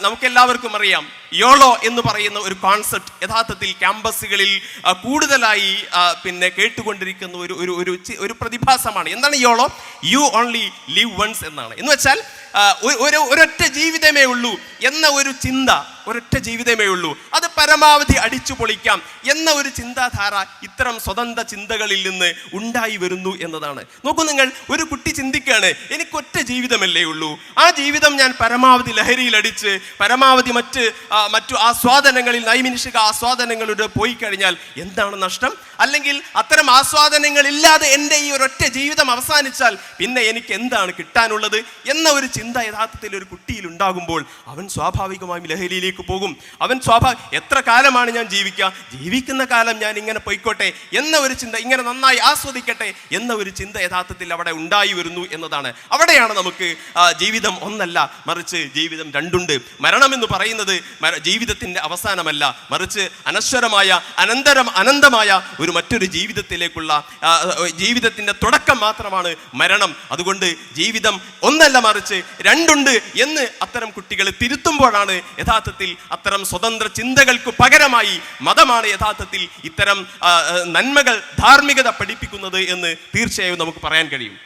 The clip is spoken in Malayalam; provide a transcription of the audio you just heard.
നമുക്കെല്ലാവർക്കും അറിയാം. യോളോ എന്ന് പറയുന്ന ഒരു കോൺസെപ്റ്റ് യഥാർത്ഥത്തിൽ ക്യാമ്പസുകളിൽ കൂടുതലായി പിന്നെ കേട്ടുകൊണ്ടിരിക്കുന്ന ഒരു ഒരു ഒരു പ്രതിഭാസമാണ്. എന്താണ് YOLO you only live once എന്നാണ്. എന്ന് വെച്ചാൽ ഒരു- ഒരു ഒരൊറ്റ ജീവിതമേ ഉള്ളൂ എന്ന ഒരു ചിന്ത ഒരൊറ്റ ജീവിതമേ ഉള്ളൂ. അത് പരമാവധി അടിച്ചു പൊളിക്കാം എന്ന ഒരു ചിന്താധാര ഇത്തരം സ്വതന്ത്ര ചിന്തകളിൽ നിന്ന് ഉണ്ടായി വരുന്നു എന്നതാണ്. നോക്കൂ നിങ്ങൾ ഒരു കുട്ടി ചിന്തിക്കുകയാണ് എനിക്കൊറ്റ ജീവിതമല്ലേ ഉള്ളൂ. ആ ജീവിതം ഞാൻ പരമാവധി ലഹരിയിൽ അടിച്ച് പരമാവധി മറ്റ് മറ്റു ആസ്വാദനങ്ങളിൽ നൈമിനിഷിക ആസ്വാദനങ്ങളുടെ പോയി കഴിഞ്ഞാൽ എന്താണ് നഷ്ടം? അല്ലെങ്കിൽ അത്തരം ആസ്വാദനങ്ങളില്ലാതെ എന്റെ ഈ ഒരൊറ്റ ജീവിതം അവസാനിച്ചാൽ പിന്നെ എനിക്ക് എന്താണ് കിട്ടാനുള്ളത്? എന്ന ഒരു ചിന്ത യഥാർത്ഥത്തിൽ ഒരു കുട്ടിയിൽ ഉണ്ടാകുമ്പോൾ അവൻ സ്വാഭാവികമായും ലഹരിയിലേക്ക് പോകും. അവൻ സ്വാഭാവിക എത്ര കാലമാണ് ഞാൻ ജീവിക്കുക ജീവിക്കുന്ന കാലം ഞാൻ ഇങ്ങനെ പൊയ്ക്കോട്ടെ എന്ന ഒരു ചിന്ത ഇങ്ങനെ നന്നായി ആസ്വദിക്കട്ടെ എന്ന ഒരു ചിന്ത യഥാർത്ഥത്തിൽ അവിടെ ഉണ്ടായി വരുന്നു എന്നതാണ്. അവിടെയാണ് നമുക്ക് ജീവിതം ഒന്നല്ല മറിച്ച് ജീവിതം രണ്ടുണ്ട്. മരണം എന്ന് പറയുന്നത് ജീവിതത്തിന്റെ അവസാനമല്ല. മറിച്ച് അനശ്വരമായ അനന്തരം അനന്തമായ ഒരു മറ്റൊരു ജീവിതത്തിലേക്കുള്ള ജീവിതത്തിന്റെ തുടക്കം മാത്രമാണ് മരണം. അതുകൊണ്ട് ജീവിതം ഒന്നല്ല മറിച്ച് രണ്ടുണ്ട് എന്ന് അത്തരം കുട്ടികളെ തിരുത്തുമ്പോഴാണ് യഥാർത്ഥത്തിൽ അത്തരം സ്വതന്ത്ര ചിന്തകൾക്ക് പകരമായി മതമാണ് യഥാർത്ഥത്തിൽ ഇത്തരം നന്മകൾ ധാർമ്മികത പഠിപ്പിക്കുന്നത് എന്ന് തീർച്ചയായും നമുക്ക് പറയാൻ കഴിയും.